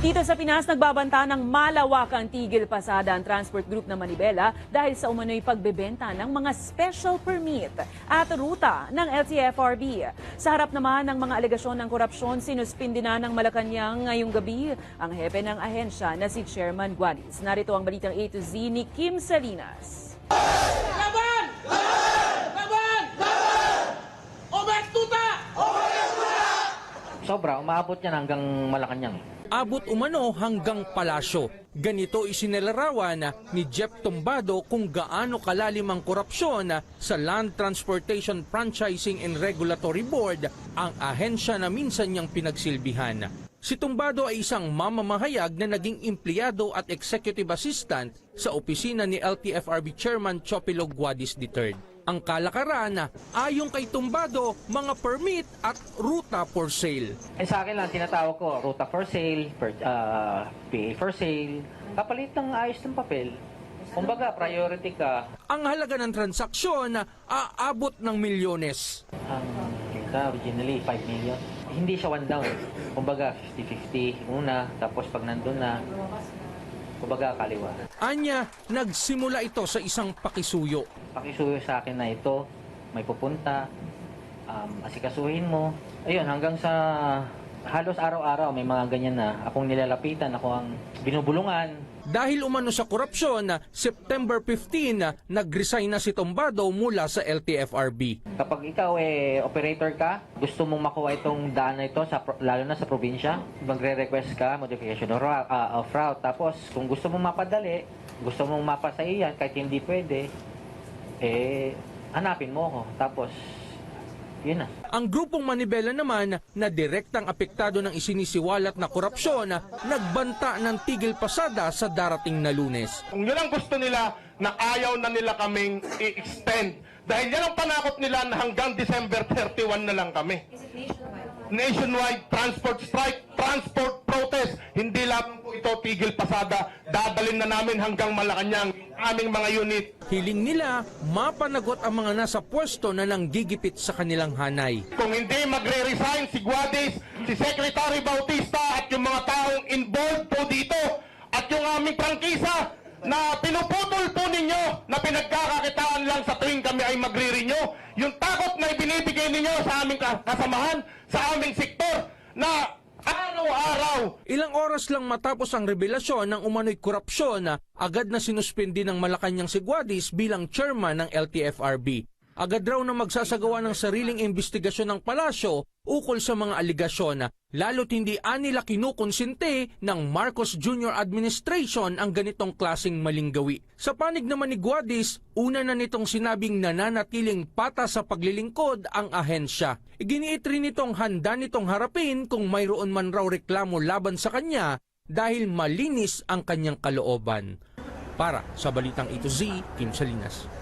Dito sa Pinas, nagbabanta ng malawakang tigil pasada ang Transport Group ng Manibela dahil sa umano'y pagbebenta ng mga special permit at ruta ng LTFRB. Sa harap naman ng mga alegasyon ng korupsyon, sinuspindi na ng Malacanang ngayong gabi ang hepe ng ahensya na si Chairman Guadis. Narito ang balitang A to Z ni Kim Salinas. Laban! Laban! Laban! Laban! Obek tuta! Sobra, umabot yan hanggang Malacanang. abot umano hanggang palasyo. Ganito isinilarawan ni Jeff Tumbado kung gaano kalalim ang korupsyon sa Land Transportation Franchising and Regulatory Board, ang ahensya na minsan niyang pinagsilbihan. Si Tumbado ay isang mamamahayag na naging empleyado at executive assistant sa opisina ni LTFRB Chairman Chopilo Guadis III. Ang kalakaran, ayon kay Tumbado, mga permit at ruta for sale. Eh sa akin lang, tinatawag ko, ruta for sale, per, ah, PA for sale, kapalit ng ayos ng papel. Kumbaga, priority ka. Ang halaga ng transaksyon aabot ng milyones. Ang kita, originally, 5 million. Hindi siya one down. Kumbaga, 50-50 una, tapos pag nandun na, kumbaga, kaliwa. Anya, nagsimula ito sa isang pakisuyo. Pakisuyo sa akin na ito, may pupunta, um, asikasuhin mo. Ayun, hanggang sa halos araw-araw may mga ganyan na akong nilalapitan, ako ang binubulungan, Dahil umano sa korupsyon, September 15, nag-resign na si Tombado mula sa LTFRB. Kapag ikaw eh operator ka, gusto mong makuha itong daan na ito sa lalo na sa probinsya, magre-request ka modification of route, ah, of route. Tapos kung gusto mong mapadali, gusto mong mapasa iyan kahit hindi pwede, eh hanapin mo ako. Tapos yun na. Ang grupong Manibela naman na direktang apektado ng isinisiwalat na korupsyon, nagbanta ng tigil pasada sa darating na lunes. Kung yun ang gusto nila, na ayaw na nila kaming i-extend. Dahil yan ang panakot nila na hanggang December 31 na lang kami. nationwide? transport strike, transport protest. Hindi lamang po ito tigil pasada. Dadalin na namin hanggang Malacanang aming mga unit. Hiling nila, mapanagot ang mga nasa pwesto na nanggigipit sa kanilang hanay. Kung hindi magre-resign si Guadis, si Secretary Bautista at yung mga taong involved po dito at yung aming prangkisa na pinuputol po ninyo na pinagkakakitaan lang sa tuwing kami ay magre-renew. Yung takot na ibinibigay ninyo sa aming ka- kasamahan, sa aming sektor na Ilang oras lang matapos ang revelasyon ng umano'y korupsyon, agad na sinuspindi ng Malacanang si bilang chairman ng LTFRB. Agad raw na magsasagawa ng sariling investigasyon ng palasyo ukol sa mga aligasyon, lalo't hindi anila kinukonsinte ng Marcos Jr. Administration ang ganitong klasing malinggawi. Sa panig naman ni Guadis, una na nitong sinabing nananatiling pata sa paglilingkod ang ahensya. Iginiit rin nitong handa nitong harapin kung mayroon man raw reklamo laban sa kanya dahil malinis ang kanyang kalooban. Para sa Balitang Ito Z, Kim Salinas.